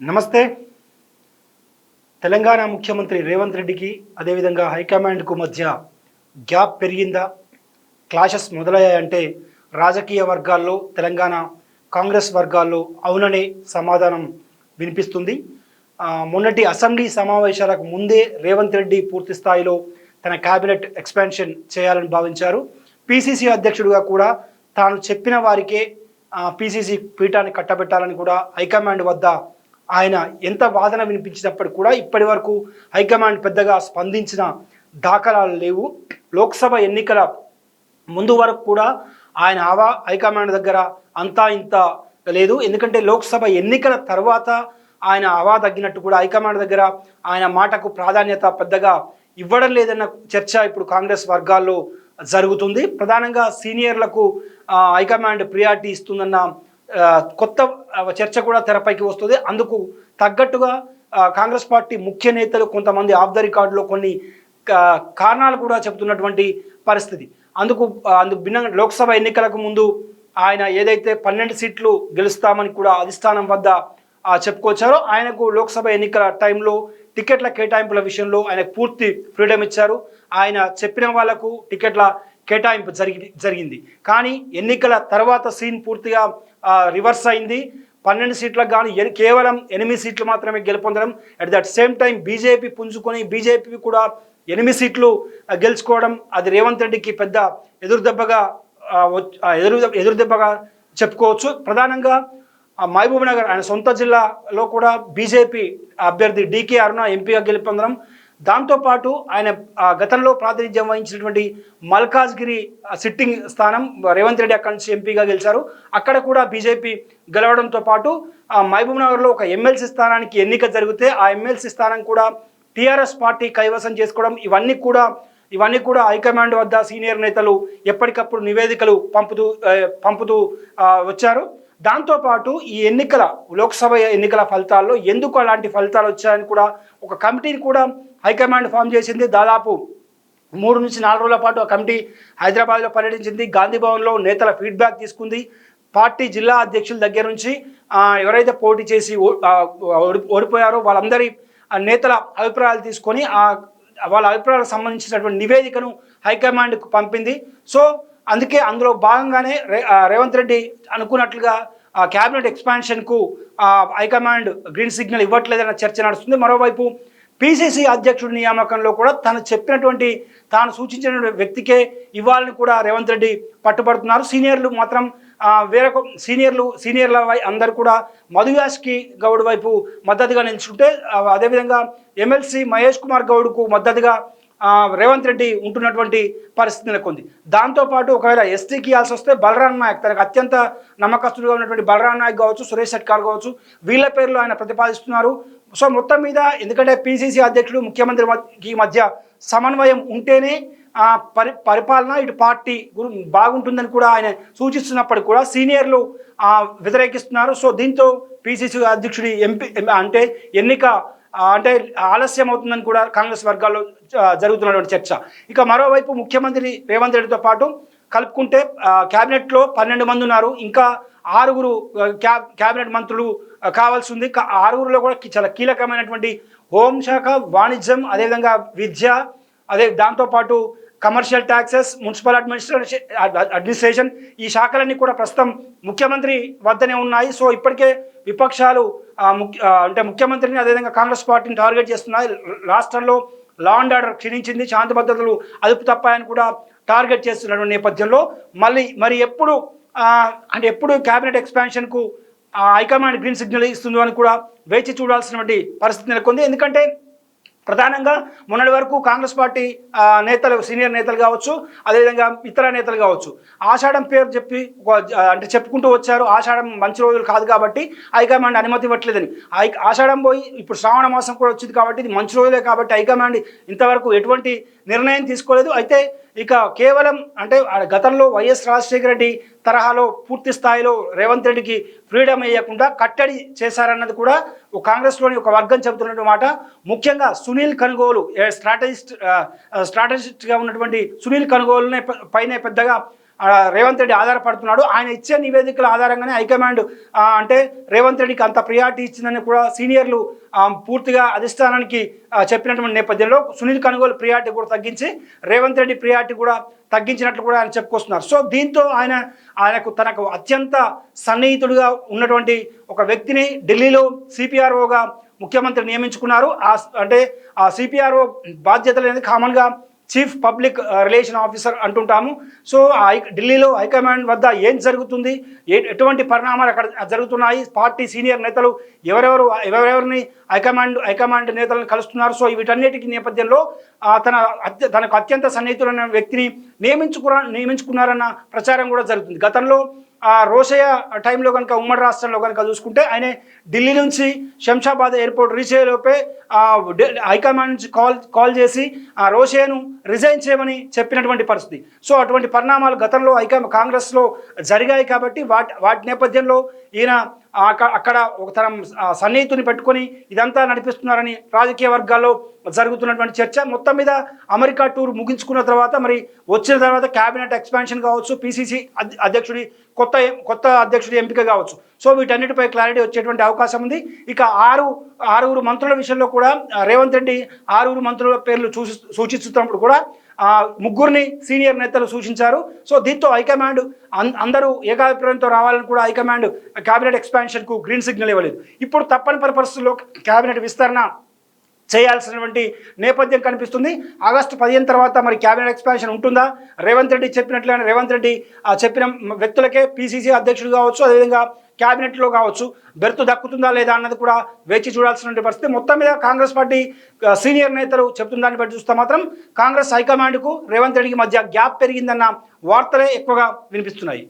నమస్తే. తెలంగాణ ముఖ్యమంత్రి రేవంత్ రెడ్డికి అదేవిధంగా హైకమాండ్కు మధ్య గ్యాప్ పెరిగిందా? క్లాషెస్ మొదలయ్యాయంటే రాజకీయ వర్గాల్లో తెలంగాణ కాంగ్రెస్ వర్గాల్లో అవుననే సమాధానం వినిపిస్తుంది. మొన్నటి అసెంబ్లీ సమావేశాలకు ముందే రేవంత్ రెడ్డి పూర్తి స్థాయిలో తన క్యాబినెట్ ఎక్స్పాన్షన్ చేయాలని భావించారు. పిసిసి అధ్యక్షుడిగా కూడా తాను చెప్పిన వారికే పిసిసి పీఠాన్ని కట్టబెట్టాలని కూడా హైకమాండ్ వద్ద ఆయన ఎంత వాదన వినిపించినప్పటికీ కూడా ఇప్పటి వరకు హైకమాండ్ పెద్దగా స్పందించిన దాఖలాలు లేవు. లోక్సభ ఎన్నికల ముందు వరకు కూడా ఆయన ఆవా హైకమాండ్ దగ్గర అంతా ఇంత లేదు. ఎందుకంటే లోక్సభ ఎన్నికల తర్వాత ఆయన ఆవా తగ్గినట్టు కూడా హైకమాండ్ దగ్గర ఆయన మాటకు ప్రాధాన్యత పెద్దగా ఇవ్వడం లేదన్న చర్చ ఇప్పుడు కాంగ్రెస్ వర్గాల్లో జరుగుతుంది. ప్రధానంగా సీనియర్లకు హైకమాండ్ ప్రియారిటీ ఇస్తుందన్న కొత్త చర్చ కూడా తెరపైకి వస్తుంది. అందుకు తగ్గట్టుగా కాంగ్రెస్ పార్టీ ముఖ్య నేతలు కొంతమంది ఆఫ్ ద రికార్డులో కొన్ని కారణాలు కూడా చెబుతున్నటువంటి పరిస్థితి. అందుకు అందుకు భిన్నంగా లోక్సభ ఎన్నికలకు ముందు ఆయన ఏదైతే పన్నెండు సీట్లు గెలుస్తామని కూడా అధిష్టానం వద్ద చెప్పుకొచ్చారో ఆయనకు లోక్సభ ఎన్నికల టైంలో టికెట్ల కేటాయింపుల విషయంలో ఆయనకు పూర్తి ఫ్రీడమ్ ఇచ్చారు. ఆయన చెప్పిన వాళ్ళకు టికెట్ల కేటాయింపు జరిగి జరిగింది. కానీ ఎన్నికల తర్వాత సీన్ పూర్తిగా రివర్స్ అయింది. పన్నెండు సీట్లకు కానీ కేవలం ఎనిమిది సీట్లు మాత్రమే గెలుపొందడం. At that same time BJP పుంజుకొని BJP కూడా ఎనిమిది సీట్లు గెలుచుకోవడం అది రేవంత్ రెడ్డికి పెద్ద ఎదురుదెబ్బగా ఎదురు ఎదురుదెబ్బగా చెప్పుకోవచ్చు. ప్రధానంగా మహబూబ్ నగర్ ఆయన సొంత జిల్లాలో కూడా బీజేపీ అభ్యర్థి డీకే అరుణ ఎంపీగా గెలుపొందడం. దాంతోపాటు ఆయన ఆ, గతంలో ప్రాతినిధ్యం వహించినటువంటి మల్కాజ్గిరి సిట్టింగ్ స్థానం రేవంత్ రెడ్డి అక్కడి నుంచి ఎంపీగా గెలిచారు. అక్కడ కూడా బీజేపీ గెలవడంతో పాటు ఆ, మహబూబ్ నగర్లో ఒక ఎమ్మెల్సీ స్థానానికి ఎన్నిక జరిగితే ఆ ఎమ్మెల్సీ స్థానం కూడా టీఆర్ఎస్ పార్టీ కైవసం చేసుకోవడం ఇవన్నీ కూడా ఇవన్నీ కూడా హైకమాండ్ వద్ద సీనియర్ నేతలు ఎప్పటికప్పుడు నివేదికలు పంపుతూ పంపుతూ వచ్చారు. దాంతోపాటు ఈ ఎన్నికల లోక్సభ ఎన్నికల ఫలితాల్లో ఎందుకు అలాంటి ఫలితాలు వచ్చాయని కూడా ఒక కమిటీని కూడా హైకమాండ్ ఫామ్ చేసింది దాదాపు మూడు నుంచి నాలుగు రోజుల పాటు ఆ కమిటీ హైదరాబాద్లో పర్యటించింది. గాంధీ భవన్లో నేతల ఫీడ్బ్యాక్ తీసుకుంది. పార్టీ జిల్లా అధ్యక్షుల దగ్గర నుంచి ఎవరైతే పోటీ చేసి ఓ- ఓడి- ఓడిపోయారో వాళ్ళందరి నేతల అభిప్రాయాలు తీసుకొని ఆ వాళ్ళ అభిప్రాయాలకు సంబంధించినటువంటి నివేదికను హైకమాండ్కు పంపింది. సో అందుకే అందులో భాగంగానే రేవంత్ రెడ్డి అనుకున్నట్లుగా ఆ క్యాబినెట్ ఎక్స్పాన్షన్కు ఆ, హైకమాండ్ గ్రీన్ సిగ్నల్ ఇవ్వట్లేదన్న చర్చ నడుస్తుంది. మరోవైపు పిసిసి అధ్యక్షుడి నియామకంలో కూడా తను చెప్పినటువంటి తాను సూచించిన వ్యక్తికే ఇవ్వాలని కూడా రేవంత్ రెడ్డి పట్టుబడుతున్నారు. సీనియర్లు మాత్రం వేరొక సీనియర్లు సీనియర్ల వై అందరు కూడా మధుయాస్కి గౌడ్ వైపు మద్దతుగా నిల్చుంటే అదేవిధంగా ఎమ్మెల్సీ మహేష్ కుమార్ గౌడ్కు మద్దతుగా రేవంత్ రెడ్డి ఉంటున్నటువంటి పరిస్థితి నెలకొంది. దాంతోపాటు ఒకవేళ ఎస్టీకి ఇవ్వాల్సి వస్తే బలరాం నాయక్ తనకు అత్యంత నమ్మకస్తుడిగా ఉన్నటువంటి బలరాం నాయక్ కావచ్చు సురేష్ షెట్కార్ కావచ్చు వీళ్ళ పేర్లు ఆయన ప్రతిపాదిస్తున్నారు. సో మొత్తం మీద ఎందుకంటే పిసిసి అధ్యక్షుడు ముఖ్యమంత్రి మధ్య- మధ్య సమన్వయం ఉంటేనే పరి పరిపాలన ఇటు పార్టీ గురు బాగుంటుందని కూడా ఆయన సూచిస్తున్నప్పటికీ కూడా సీనియర్లు వ్యతిరేకిస్తున్నారు. సో దీంతో పిసిసి అధ్యక్షుడి ఎంపీ అంటే ఎన్నిక అంటే ఆలస్యం అవుతుందని కూడా కాంగ్రెస్ వర్గాల్లో జరుగుతున్నటువంటి చర్చ. ఇక మరోవైపు ముఖ్యమంత్రి రేవంత్ రెడ్డితో పాటు కలుపుకుంటే క్యాబినెట్లో పన్నెండు మంది ఉన్నారు. ఇంకా ఆరుగురు క్యా క్యాబినెట్ మంత్రులు కావాల్సి ఉంది. ఆరుగురులో కూడా చాలా కీలకమైనటువంటి హోంశాఖ వాణిజ్యం అదేవిధంగా విద్య అదే దాంతోపాటు commercial taxes municipal administration administration ఈ శాఖలన్నీ కూడా ప్రస్తుతం ముఖ్యమంత్రి వద్దనే ఉన్నాయి. సో ఇప్పటికే విపక్షాలు ముఖ్య అంటే ముఖ్యమంత్రిని అదేవిధంగా కాంగ్రెస్ పార్టీని టార్గెట్ చేస్తున్నాయి. రాష్ట్రంలో లా అండ్ ఆర్డర్ క్షీణించింది శాంతి భద్రతలు అదుపు తప్పాయని కూడా టార్గెట్ చేస్తున్నటువంటి నేపథ్యంలో మళ్ళీ మరి ఎప్పుడు అంటే ఎప్పుడు క్యాబినెట్ ఎక్స్పాన్షన్కు హైకమాండ్ గ్రీన్ సిగ్నల్ ఇస్తుందో అని కూడా వేచి చూడాల్సినటువంటి పరిస్థితి నెలకొంది. ఎందుకంటే ప్రధానంగా మొన్నటి వరకు కాంగ్రెస్ పార్టీ నేతలు సీనియర్ నేతలు కావచ్చు అదేవిధంగా ఇతర నేతలు కావచ్చు. ఆషాఢం పేరు చెప్పి అంటే చెప్పుకుంటూ వచ్చారు. ఆషాఢం మంచి రోజులు కాదు కాబట్టి హైకమాండ్ అనుమతి ఇవ్వట్లేదని. ఆషాఢం పోయి ఇప్పుడు శ్రావణ మాసం కూడా వచ్చింది కాబట్టి ఇది మంచి రోజులే కాబట్టి హైకమాండ్ ఇంతవరకు ఎటువంటి నిర్ణయం తీసుకోలేదు. అయితే ఇక కేవలం అంటే ఆ గతంలో వైఎస్ రాజశేఖర రెడ్డి తరహాలో పూర్తి స్థాయిలో రేవంత్ రెడ్డికి ఫ్రీడమ్ ఇవ్వకుండా కట్టడి చేశారన్నది కూడా ఒక కాంగ్రెస్లోని ఒక వర్గం చెబుతున్నటువంటి మాట. ముఖ్యంగా సునీల్ కనుగోలు స్ట్రాటజిస్ట్ స్ట్రాటజిస్ట్గా ఉన్నటువంటి సునీల్ కనుగోలునే పైనే పెద్దగా రేవంత్ రెడ్డి ఆధారపడుతున్నాడు. ఆయన ఇచ్చే నివేదికల ఆధారంగానే హైకమాండ్ అంటే రేవంత్ రెడ్డికి అంత ప్రియారిటీ ఇచ్చిందని కూడా సీనియర్లు పూర్తిగా అధిష్టానానికి చెప్పినటువంటి నేపథ్యంలో సునీల్ కనుగోలు ప్రియారిటీ కూడా తగ్గించి రేవంత్ రెడ్డి ప్రియారిటీ కూడా తగ్గించినట్లు కూడా ఆయన చెప్పుకొస్తున్నారు. సో దీంతో ఆయన ఆయనకు తనకు అత్యంత సన్నిహితుడిగా ఉన్నటువంటి ఒక వ్యక్తిని ఢిల్లీలో సిపిఆర్ఓగా ముఖ్యమంత్రి నియమించుకున్నారు. ఆ అంటే ఆ సిపిఆర్ఓ బాధ్యతలు అనేది కామన్గా చీఫ్ పబ్లిక్ రిలేషన్ ఆఫీసర్ అంటుంటాము. సో ఢిల్లీలో హైకమాండ్ వద్ద ఏం జరుగుతుంది? ఏ ఎటువంటి పరిణామాలు అక్కడ జరుగుతున్నాయి? పార్టీ సీనియర్ నేతలు ఎవరెవరు ఎవరెవరిని హైకమాండ్ హైకమాండ్ నేతలను కలుస్తున్నారు? సో వీటన్నిటికీ నేపథ్యంలో తన తనకు అత్యంత సన్నిహితులైన వ్యక్తిని నియమించుకున్న నియమించుకున్నారన్న ప్రచారం కూడా జరుగుతుంది. గతంలో ఆ రోషయ్య టైంలో కనుక ఉమ్మడి రాష్ట్రంలో కనుక చూసుకుంటే ఆయన ఢిల్లీ నుంచి శంషాబాద్ ఎయిర్పోర్ట్ రీచ్ అయ్యేలోపే ఆ, హైకమాండ్ నుంచి కాల్ కాల్ చేసి ఆ రోషయ్యను రిజైన్ చేయమని చెప్పినటువంటి పరిస్థితి. సో అటువంటి పరిణామాలు గతంలో హైకమా కాంగ్రెస్లో జరిగాయి కాబట్టి వాటి వాటి నేపథ్యంలో ఈయన అక్కడ ఒక తరం సన్నిహితుని పెట్టుకొని ఇదంతా నడిపిస్తున్నారని రాజకీయ వర్గాల్లో జరుగుతున్నటువంటి చర్చ. మొత్తం మీద అమెరికా టూర్ ముగించుకున్న తర్వాత మరి వచ్చిన తర్వాత క్యాబినెట్ ఎక్స్పాన్షన్ కావచ్చు పిసిసి అధ్యక్షుడి కొత్త కొత్త అధ్యక్షుడి ఎంపిక కావచ్చు. సో వీటన్నిటిపై క్లారిటీ వచ్చేటువంటి అవకాశం ఉంది. ఇక ఆరు ఆరుగురు మంత్రుల విషయంలో కూడా రేవంత్ రెడ్డి ఆరుగురు మంత్రుల పేర్లు చూసి సూచిస్తున్నప్పుడు కూడా ముగ్గురిని సీనియర్ నేతలు సూచించారు. సో దీంతో హైకమాండ్ అందరూ ఏకాభిప్రాయంతో రావాలని కూడా హైకమాండ్ క్యాబినెట్ ఎక్స్పాన్షన్కు గ్రీన్ సిగ్నల్ ఇవ్వలేదు. ఇప్పుడు తప్పనిపరి పరిస్థితుల్లో క్యాబినెట్ విస్తరణ చేయాల్సినటువంటి నేపథ్యం కనిపిస్తుంది. ఆగస్టు పదిహేను తర్వాత మరి క్యాబినెట్ ఎక్స్పాన్షన్ ఉంటుందా? రేవంత్ రెడ్డి చెప్పినట్లుగానే రేవంత్ రెడ్డి ఆ చెప్పిన వ్యక్తులకే పీసీసీ అధ్యక్షుడు కావచ్చు. అదేవిధంగా క్యాబినెట్లో కావచ్చు బెర్త్ దక్కుతుందా లేదా అన్నది కూడా వేచి చూడాల్సిన పరిస్థితి. మొత్తం మీద కాంగ్రెస్ పార్టీ సీనియర్ నేతలు చెప్తున్న దాన్ని బట్టి చూస్తే మాత్రం కాంగ్రెస్ హైకమాండ్కు రేవంత్ రెడ్డికి మధ్య గ్యాప్ పెరిగిందన్న వార్తలే ఎక్కువగా వినిపిస్తున్నాయి.